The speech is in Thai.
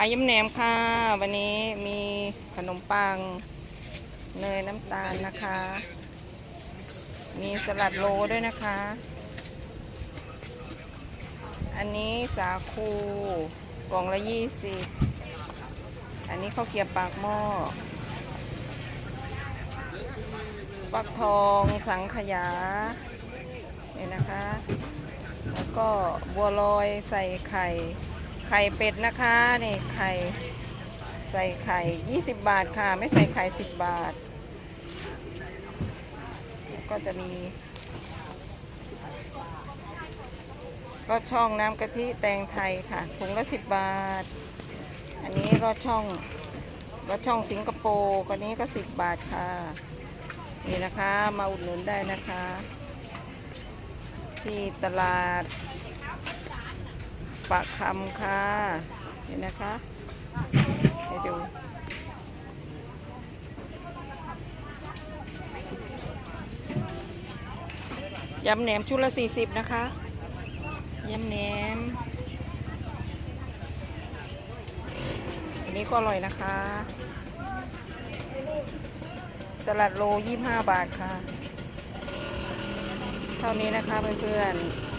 ายยำแหนมค่ะ วันนี้มีขนมปัง เนยน้ำตาลนะคะ มีสลัดโลด้วยนะคะ อันนี้สาคูกล่องละยี่สิบอันนี้ข้าวเกรียบปากหม้อฟักทองสังขยาเนี่ยนะคะ แล้วก็บัวลอยใส่ไข่ ไข่เป็ดนะคะนี่ไข่ใส่ไข่20บาทค่ะ ไม่ใส่ไข่10บาท ก็จะมี รอดช่องน้ำกะทิแตงไทยค่ะถุงละ10บาท อันนี้รอดช่องรอดช่องสิงคโปร์ก็นี้ก็10บาทค่ะ นี่นะคะมาอุดหนุนได้นะคะ ที่ตลาด ปะคำค่ะนี่นะคะให้ดูยำแหนมชุดละ40นะคะยำแหนม อันนี้ก็อร่อยนะคะ สลัดโล25บาทค่ะ เท่านี้นะคะเพื่อนๆ